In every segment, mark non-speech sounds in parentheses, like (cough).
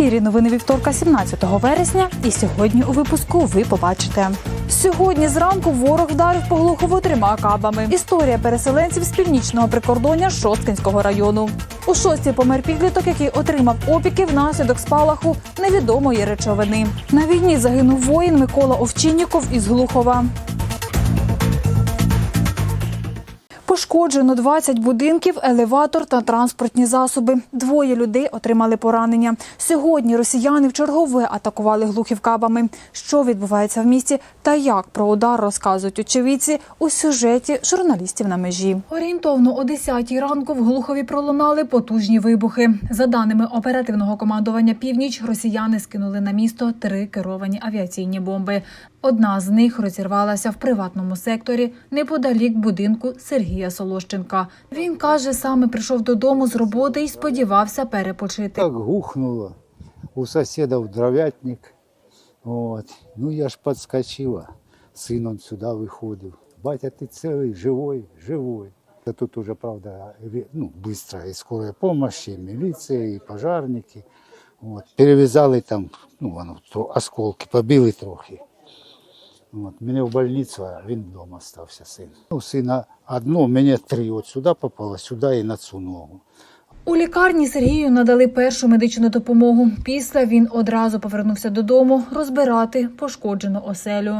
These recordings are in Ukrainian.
ефірі новини вівторка, 17 вересня. І сьогодні у випуску ви побачите. Сьогодні зранку ворог вдарив по Глухову трьома кабами. Історія переселенців з північного прикордоння Шосткинського району. У шості помер підліток, який отримав опіки внаслідок спалаху невідомої речовини. На війні загинув воїн Микола Овчинніков із Глухова. Пошкоджено 20 будинків, елеватор та транспортні засоби. Двоє людей отримали поранення. Сьогодні росіяни в чергове атакували глухів кабами. Що відбувається в місті та як про удар розказують очевидці у сюжеті журналістів на межі. Орієнтовно о 10 ранку в Глухові пролунали потужні вибухи. За даними оперативного командування Північ, росіяни скинули на місто три керовані авіаційні бомби. Одна з них розірвалася в приватному секторі неподалік будинку Сергія Солощенка. Він каже, саме прийшов додому з роботи і сподівався перепочити. Так гухнуло. У соседа дровятник. Вот. Ну я ж подскочила. Сын он сюда выходил. Батя, ты целый, живой, живой. А тут уже, правда, ре- ну, быстро и скорая помощь, и милиция, и пожарники. Вот. Перевязали там, ну, воно, то осколки, побили трохи. От. Мене в больницю, а він вдома стався син. У сина одно, мені три. От сюди попало, сюди і на цю ногу. У лікарні Сергію надали першу медичну допомогу. Після він одразу повернувся додому розбирати пошкоджену оселю.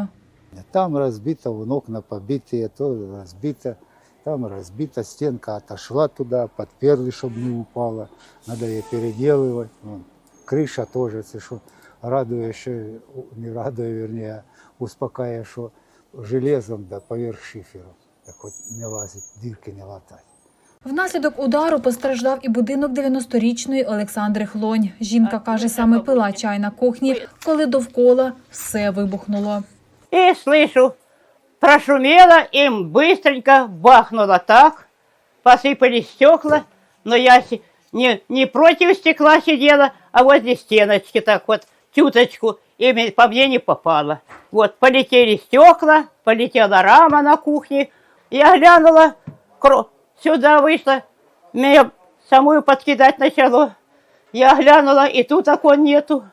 Там разбито, вон окна побитые, то разбито. Там разбита стенка, отошла туда, подперли, чтобы не упала. Надо ее переделывать. Вон. Крыша тоже, це що радує, що, не радує, вернее, а успокаиває, що железом да, поверх шиферу. Так от не лазить, дірки не латать. Внаслідок удару постраждав і будинок 90-річної Олександри Хлонь. Жінка каже, саме пила чай на кухні, коли довкола все вибухнуло. И слышу, прошумело, им быстренько бахнуло так, посыпались стекла, но я си- не, не против стекла сидела, а возле стеночки так вот, тюточку, И по мне не попало. Вот, полетели стекла, полетела рама на кухне, я глянула, сюда вышла, меня самую подкидать начало. Я глянула, и тут окон нету,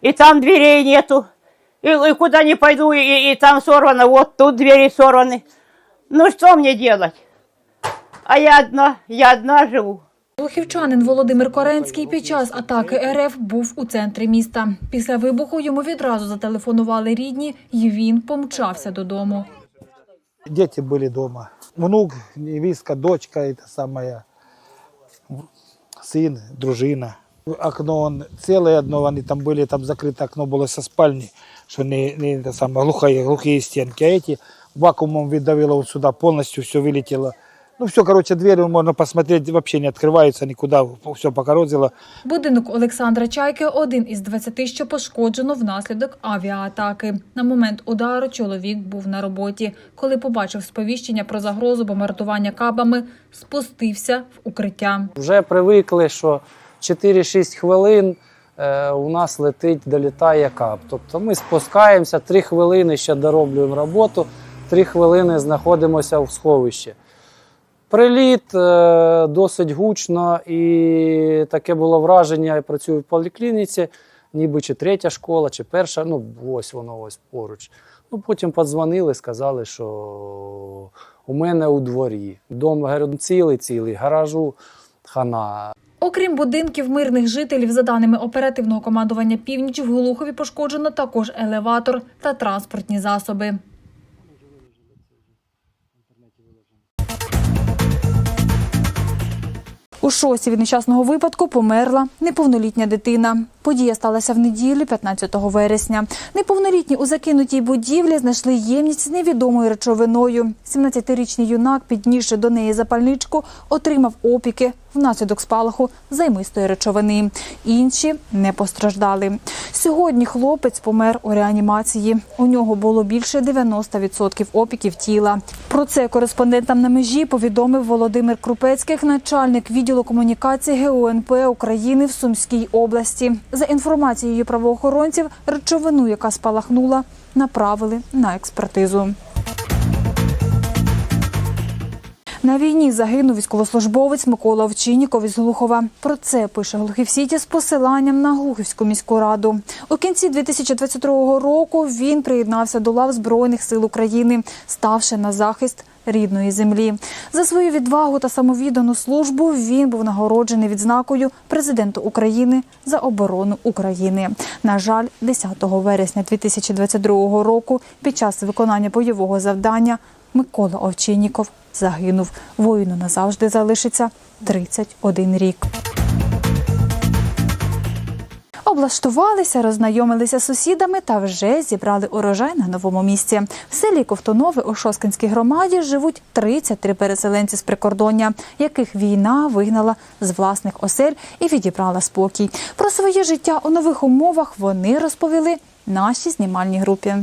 и там дверей нету. И, и куда не пойду, и, и там сорвано, вот тут двери сорваны. Ну что мне делать? А я одна, я одна живу. Глухівчанин Володимир Коренський під час атаки РФ був у центрі міста. Після вибуху йому відразу зателефонували рідні, і він помчався додому. Дети были дома. Внук, невестка, дочка, это самая, сын, дружина. Окно он целое одно, они там были, там закрыто окно было со спальни, что не, не это самое, глухие, глухие стенки. А эти вакуумом выдавило вот сюда, полностью все вылетело. Ну все, короче, двери можно посмотреть, вообще не открываются никуда, все покорозило. Будинок Олександра Чайки один із 20, що пошкоджено внаслідок авіаатаки. На момент удару чоловік був на роботі. Коли побачив сповіщення про загрозу бомбардування кабами, спустився в укриття. Вже привикли, що 4-6 хвилин е, у нас летить, долітає кап. Тобто ми спускаємося, 3 хвилини ще дороблюємо роботу, 3 хвилини знаходимося в сховищі. Приліт е, досить гучно, і таке було враження, я працюю в поліклініці, ніби чи третя школа, чи перша, ну ось воно ось поруч. Ну, потім подзвонили, сказали, що у мене у дворі. Дом цілий, цілий, гаражу хана. Окрім будинків мирних жителів, за даними оперативного командування Північ, в Глухові пошкоджено також елеватор та транспортні засоби. У шосі від нещасного випадку померла неповнолітня дитина. Подія сталася в неділю, 15 вересня. Неповнолітні у закинутій будівлі знайшли ємність з невідомою речовиною. 17-річний юнак, піднісши до неї запальничку, отримав опіки внаслідок спалаху займистої речовини. Інші не постраждали. Сьогодні хлопець помер у реанімації. У нього було більше 90% опіків тіла. Про це кореспондентам на межі повідомив Володимир Крупецьких, начальник відділу комунікації ГУНП України в Сумській області. За інформацією правоохоронців, речовину, яка спалахнула, направили на експертизу. На війні загинув військовослужбовець Микола Овчинніков із Глухова. Про це пише Глухів Сіті з посиланням на Глухівську міську раду. У кінці 2022 року він приєднався до лав Збройних сил України, ставши на захист рідної землі. За свою відвагу та самовіддану службу він був нагороджений відзнакою президенту України за оборону України. На жаль, 10 вересня 2022 року під час виконання бойового завдання Микола Овчинніков загинув. Воїну назавжди залишиться 31 рік. Облаштувалися, роззнайомилися з сусідами та вже зібрали урожай на новому місці. В селі Ковтунове у Шоскінській громаді живуть 33 переселенці з прикордоння, яких війна вигнала з власних осель і відібрала спокій. Про своє життя у нових умовах вони розповіли нашій знімальній групі.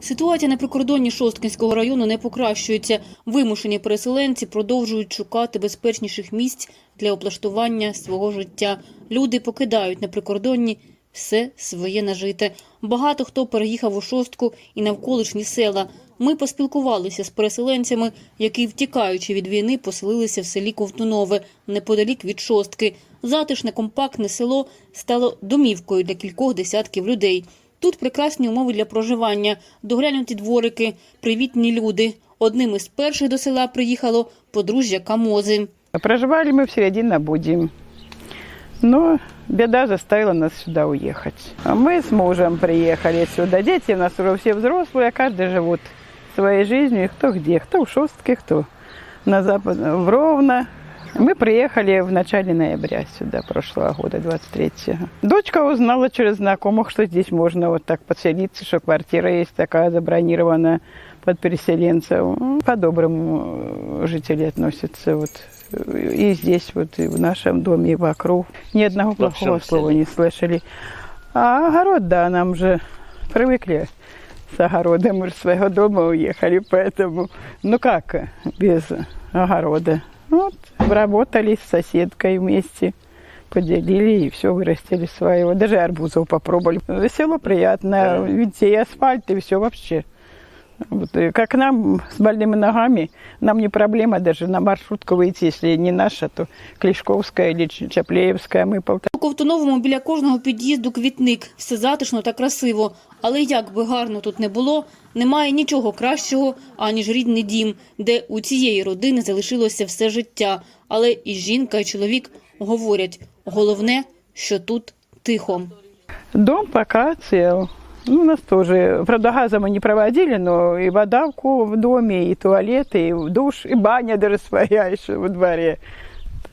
Ситуація на прикордонні Шосткинського району не покращується. Вимушені переселенці продовжують шукати безпечніших місць для облаштування свого життя. Люди покидають на прикордонні все своє нажите. Багато хто переїхав у Шостку і навколишні села. Ми поспілкувалися з переселенцями, які, втікаючи від війни, поселилися в селі Ковтунове, неподалік від Шостки. Затишне компактне село стало домівкою для кількох десятків людей. Тут прекрасні умови для проживання, доглянуті дворики, привітні люди. Одним із перших до села приїхало подружжя Камози. Проживали мы в Серединобудье. Но беда заставила нас сюда уехать. А мы с мужем приехали сюда. Дети у нас уже все взрослые, каждый живут своей жизнью. И кто где, кто в Шостке, кто на запад, в Ровно. Мы приехали в начале ноября сюда, прошлого года, 23-го. Дочка узнала через знакомых, что здесь можно вот так подселиться, что квартира есть такая забронированная под переселенцев. М, По-доброму э, жители относятся вот э, и здесь, вот и в нашем доме, и вокруг. Ни одного плохого слова не слышали. А огород, да, нам же привыкли с огорода. Мы же с своего дома уехали, поэтому, ну как э, без огорода? Вот, работали с соседкой вместе, поделили и все вырастили своего. Даже арбузов попробовали. Село приятное, видите, и асфальт, и все вообще. Вот, и как нам с больными ногами, нам не проблема даже на маршрутку выйти, если не наша, то Клишковская или Ч- Чаплеевская, мы полтора У Ковтуновому біля кожного під'їзду квітник. Все затишно та красиво. Але як би гарно тут не було, немає нічого кращого, аніж рідний дім, де у цієї родини залишилося все життя. Але і жінка, і чоловік говорять, головне, що тут тихо. Дом пока цел. Ну, у нас тоже, правда, газа мы не проводили, но и вода в доме, и туалет, и душ, и баня даже своя еще во дворе.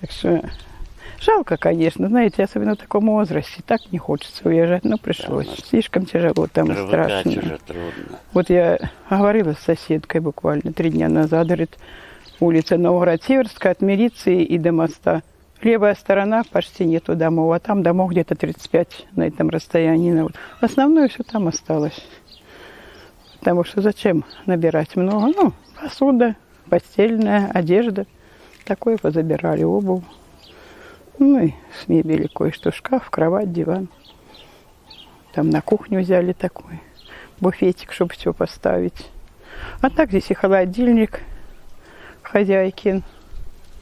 Так что жалко, конечно, знаете, особенно в таком возрасте. Так не хочется уезжать, но пришлось. Слишком тяжело там и страшно. уже трудно. Вот я говорила с соседкой буквально три дня назад, говорит, улица Новгород-Северская от милиции и до моста. Левая сторона почти нету домов, а там домов где-то 35 на этом расстоянии. Ну. Основное все там осталось. Потому что зачем набирать много? Ну, посуда, постельная, одежда. Такое позабирали, обувь. Ну и с мебели кое-что, шкаф, кровать, диван. Там на кухню взяли такой буфетик, чтобы все поставить. А так здесь и холодильник хозяйкин,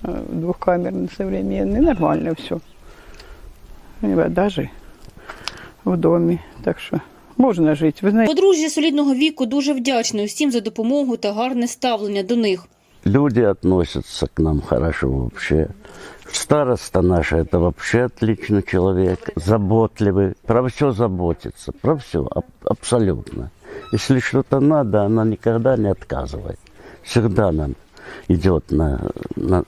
двухкамерный, современный, нормально все. И вода же в доме, так что можно жить. Вы знаете, Подружжя солідного віку дуже вдячне усім за допомогу та гарне ставлення до них. Люди относятся к нам хорошо вообще. Староста наша это вообще отличный человек, заботливый, про все заботится, про все, абсолютно. Если что-то надо, она никогда не отказывает. Всегда нам идет на, на,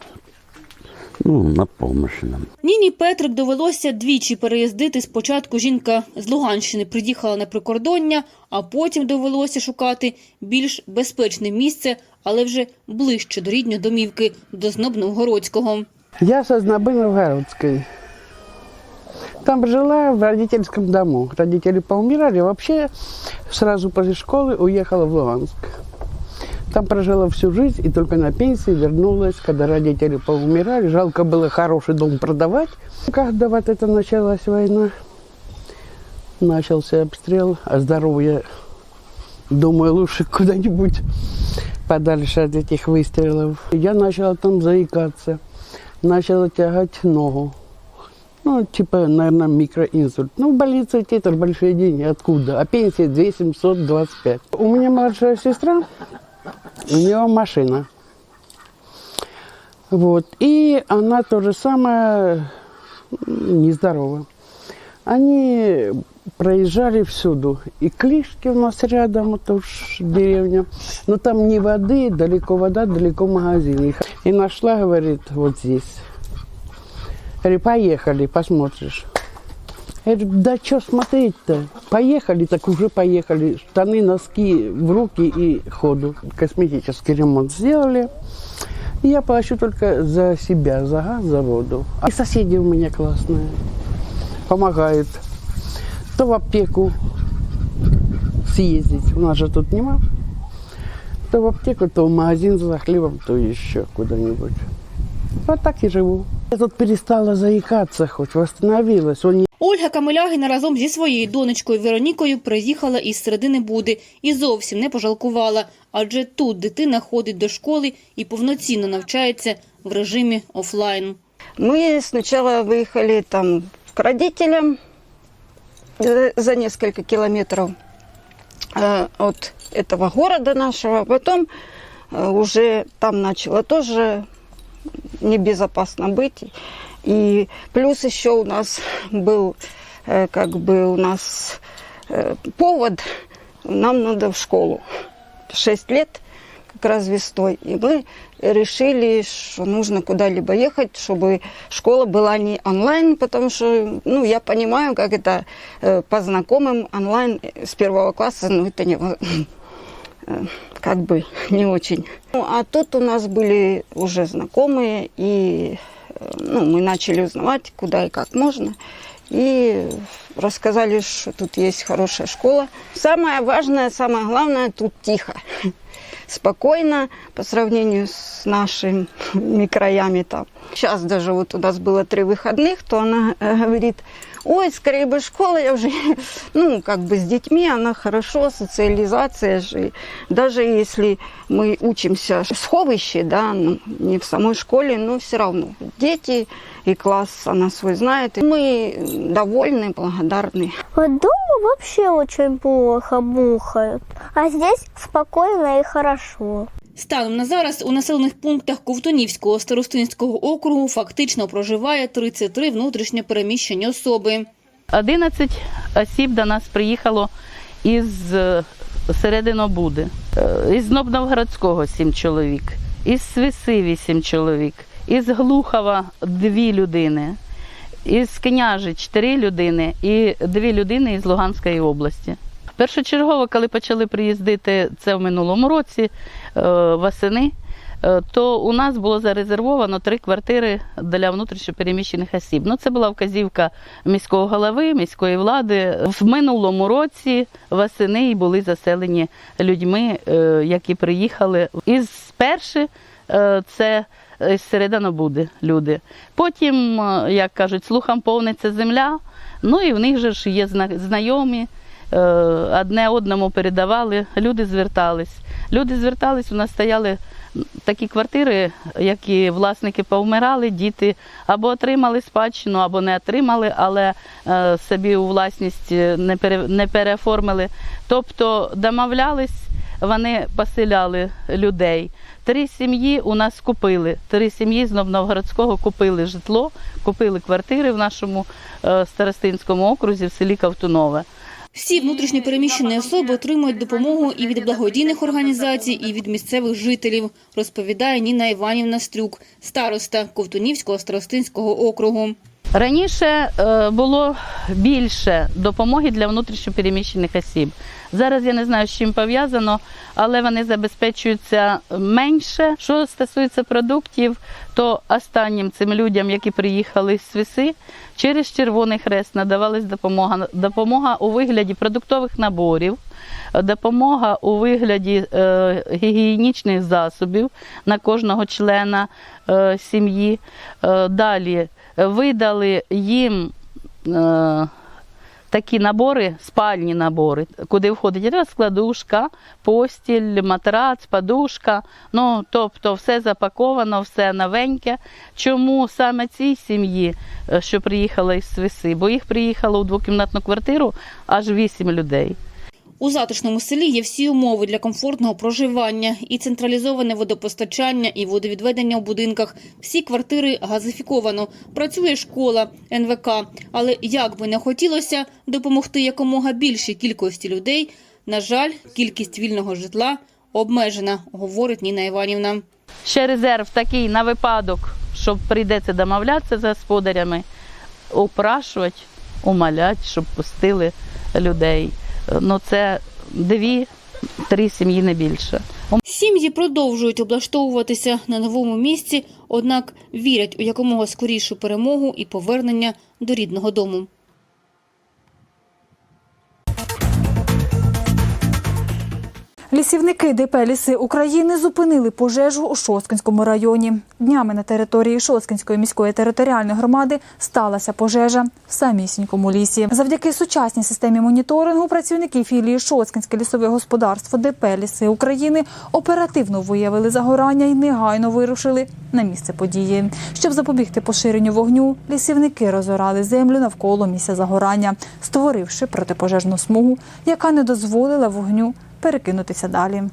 ну, на помощь нам. Ніні Петрик довелося двічі переїздити. Спочатку жінка з Луганщини приїхала на прикордоння, а потім довелося шукати більш безпечне місце, але вже ближче до рідної домівки, до Знобновгородського. Я со Знобы-Новгородской. Там жила в родительском дому. Родители поумирали. Вообще сразу после школы уехала в Луганск. Там прожила всю жизнь и только на пенсии вернулась, когда родители поумирали. Жалко было хороший дом продавать. Когда вот это началась война, начался обстрел, а здоровье, думаю, лучше куда-нибудь подальше от этих выстрелов. Я начала там заикаться, начала тягать ногу. Ну, типа, наверное, микроинсульт. Ну, в больнице титр, большие деньги. Откуда? А пенсия 2725. У меня младшая сестра, у нее машина. Вот. И она то же самое нездорова. Они проезжали всюду. И Клишки у нас рядом, это уж деревня. Но там ни воды, далеко вода, далеко магазин. И нашла, говорит, вот здесь. Говорю, поехали, посмотришь. Я говорю, да что смотреть-то? Поехали, так уже поехали. Штаны, носки в руки и ходу. Косметический ремонт сделали. И я плачу только за себя, за газ, за воду. И соседи у меня классные. Помогают. То в аптеку съездить. У нас же тут нема. То в аптеку, то в магазин за хлебом, то еще куда-нибудь. Вот так и живу. Я тут перестала заикаться, хоть восстановилась. Он Ольга Камилягіна разом зі своєю донечкою Веронікою приїхала із середини Буди і зовсім не пожалкувала, адже тут дитина ходить до школи і повноцінно навчається в режимі офлайн. Мы сначала выехали там к родителям э, за несколько километров э, от этого города нашего. а Потом э, уже там начало тоже Небезопасно быть. И плюс еще у нас был э, как бы у нас э, повод, нам надо в школу. Шесть лет как раз весной. И мы решили, что нужно куда-либо ехать, чтобы школа была не онлайн, потому что, ну, я понимаю, как это э, по знакомым онлайн с первого класса, ну, это не, как бы (laughs) не очень. Ну, а тут у нас были уже знакомые, и э, ну, мы начали узнавать, куда и как можно. И рассказали, что тут есть хорошая школа. Самое важное, самое главное, тут тихо. (laughs) Спокойно по сравнению с нашими (laughs) краями там. Сейчас даже вот у нас было три выходных, то она э, говорит, ой, скорее бы школа, я уже, (laughs) ну, как бы с детьми, она хорошо, социализация же. Даже если мы учимся в сховище, да, ну, не в самой школе, но все равно дети и класс она свой знает. И мы довольны, благодарны. Вот дома вообще очень плохо бухают, а здесь спокойно и хорошо. Станом на зараз у населених пунктах Ковтунівського старостинського округу фактично проживає 33 внутрішньо переміщені особи. 11 осіб до нас приїхало із е, Серединобуди, Е, із Новгородського 7 чоловік, із Свиси 8 чоловік, із Глухова 2 людини, із Княжи 4 людини і 2 людини із Луганської області. Першочергово, коли почали приїздити це в минулому році, восени, е, то у нас було зарезервовано три квартири для внутрішньопереміщених осіб. Ну, це була вказівка міського голови, міської влади. В минулому році восени і були заселені людьми, е, які приїхали. Із перших е, це з Серединобуди люди. Потім, е, як кажуть, слухам повниться земля. Ну і в них же ж є знайомі. Е, одне одному передавали, люди звертались. Люди звертались, у нас стояли такі квартири, які власники повмирали, діти або отримали спадщину, або не отримали, але е, собі у власність не, пере, не переоформили. Тобто домовлялись, вони поселяли людей. Три сім'ї у нас купили. Три сім'ї з Новгородського купили житло, купили квартири в нашому е, старостинському окрузі в селі Ковтунове. Всі внутрішньо переміщені особи отримують допомогу і від благодійних організацій, і від місцевих жителів, розповідає Ніна Іванівна Стрюк, староста Ковтунівського старостинського округу. Раніше е, було більше допомоги для внутрішньопереміщених осіб. Зараз я не знаю, з чим пов'язано, але вони забезпечуються менше. Що стосується продуктів, то останнім цим людям, які приїхали з Свиси, через Червоний Хрест надавалась допомога. Допомога у вигляді продуктових наборів, допомога у вигляді е, гігієнічних засобів на кожного члена е, сім'ї. Е, далі видали їм е, такі набори, спальні набори, куди входить розкладушка, постіль, матрац, подушка. Ну, тобто все запаковано, все новеньке. Чому саме цій сім'ї, е, що приїхала із Свиси? Бо їх приїхало у двокімнатну квартиру аж вісім людей. У затишному селі є всі умови для комфортного проживання і централізоване водопостачання, і водовідведення у будинках. Всі квартири газифіковано. Працює школа, НВК. Але як би не хотілося допомогти якомога більшій кількості людей, на жаль, кількість вільного житла обмежена, говорить Ніна Іванівна. Ще резерв такий на випадок, що прийдеться домовлятися з господарями, упрашувати, умолять, щоб пустили людей. Ну, це дві-три сім'ї не більше. Сім'ї продовжують облаштовуватися на новому місці, однак вірять у якомога скорішу перемогу і повернення до рідного дому. Лісівники ДП «Ліси України зупинили пожежу у Шосткинському районі. Днями на території Шосткинської міської територіальної громади сталася пожежа в самісінькому лісі. Завдяки сучасній системі моніторингу працівники філії Шосткинське лісове господарство ДП «Ліси України оперативно виявили загорання і негайно вирушили на місце події. Щоб запобігти поширенню вогню, лісівники розорали землю навколо місця загорання, створивши протипожежну смугу, яка не дозволила вогню перекинутися далі.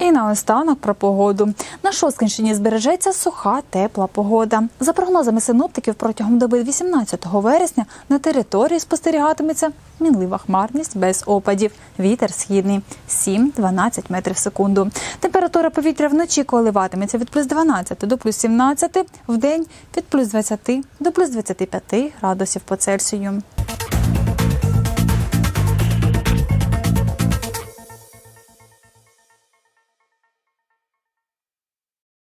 І наостанок про погоду. На Шосткинщині збережеться суха, тепла погода. За прогнозами синоптиків, протягом доби 18 вересня на території спостерігатиметься мінлива хмарність без опадів. Вітер східний 7-12 метрів в секунду. Температура повітря вночі коливатиметься від плюс 12 до плюс 17, в день від плюс 20 до плюс 25 градусів по Цельсію.